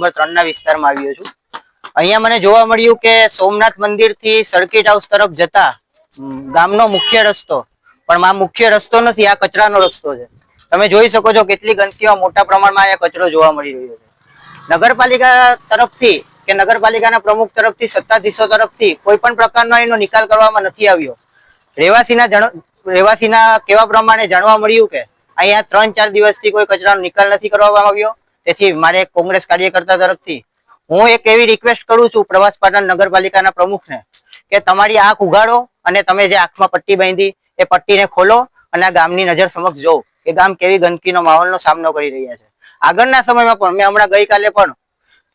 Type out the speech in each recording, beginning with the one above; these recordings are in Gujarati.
નંબર ત્રણ ના વિસ્તારમાં આવ્યો છું. અહીંયા મને જોવા મળ્યું કે સોમનાથ મંદિરથી સર્કિટ હાઉસ તરફ જતા ગામનો મુખ્ય રસ્તો. પણ આ મુખ્ય રસ્તો નથી, આ કચરાનો રસ્તો છે. તમે જોઈ શકો છો કેટલી ગંદકીમાં મોટા પ્રમાણમાં અહીંયા કચરો જોવા મળી રહ્યો છે. નગરપાલિકા તરફથી કે નગરપાલિકાના પ્રમુખ તરફથી, સત્તાધીશો તરફથી કોઈ પણ પ્રકારનો એનો નિકાલ કરવામાં નથી આવ્યો. રહેવાસીના રહેવાસીના કેવા પ્રમાણે જાણવા મળ્યું કે અહીંયા ત્રણ ચાર દિવસથી કોઈ કચરાનો નિકાલ નથી કરવામાં આવ્યો. તેથી મારે કોંગ્રેસ કાર્યકર્તા તરફથી હું એક એવી રિક્વેસ્ટ કરું છું પ્રવાસ પાટણ નગરપાલિકાના પ્રમુખને કે તમારી આંખ ઉગાડો અને તમે જે આંખમાં પટ્ટી બાંધી એ પટ્ટીને ખોલો અને આ ગામની નજર સમક્ષ જોવો કે ગામ કેવી ગંદકીનો માહોલનો સામનો કરી રહ્યા છે. આગળના સમયમાં પણ મેં હમણાં ગઈકાલે પણ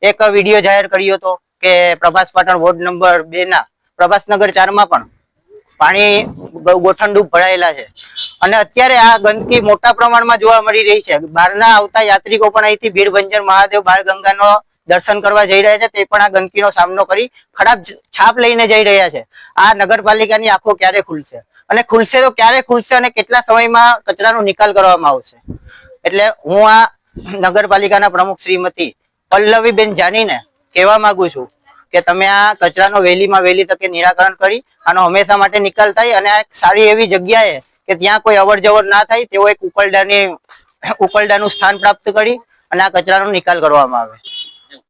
એક વીડિયો જાહેર કર્યો હતો કે પ્રભાસ પાટણ વોર્ડ નંબર બે ના પ્રભાસનગર ચારમાં પણ પાણી ગો- ભરાયેલા છે. અને અત્યારે આ ગંદકી મોટા પ્રમાણમાં જોવા મળી રહી છે. બહારના આવતા યાત્રિકો પણ અહીંથી ભીડભંજન, મહાદેવ, બાળ ગંગાનો દર્શન કરવા જઈ રહ્યા છે. તે પણ આ ગંદકીનો સામનો કરી ખરાબ છાપ લઈને જઈ રહ્યા છે. આ નગરપાલિકાની આંખો ક્યારે ખુલશે? અને ખુલશે તો ક્યારે ખુલશે અને કેટલા સમયમાં કચરાનો નિકાલ કરવામાં આવશે? એટલે હું આ નગરપાલિકાના પ્રમુખ શ્રીમતી પલ્લવીબેન જાનીને કહેવા માંગુ છું કે તમે આ કચરાનો વહેલીમાં વહેલી તકે નિરાકરણ કરી આનો હંમેશા માટે નિકાલ થાય અને આ સારી એવી જગ્યાએ કે ત્યાં કોઈ અવર જવર ના થાય તેવો એક ઉકલડાની ઉકલડાનું સ્થાન પ્રાપ્ત કરી અને આ કચરાનો નિકાલ કરવામાં આવે.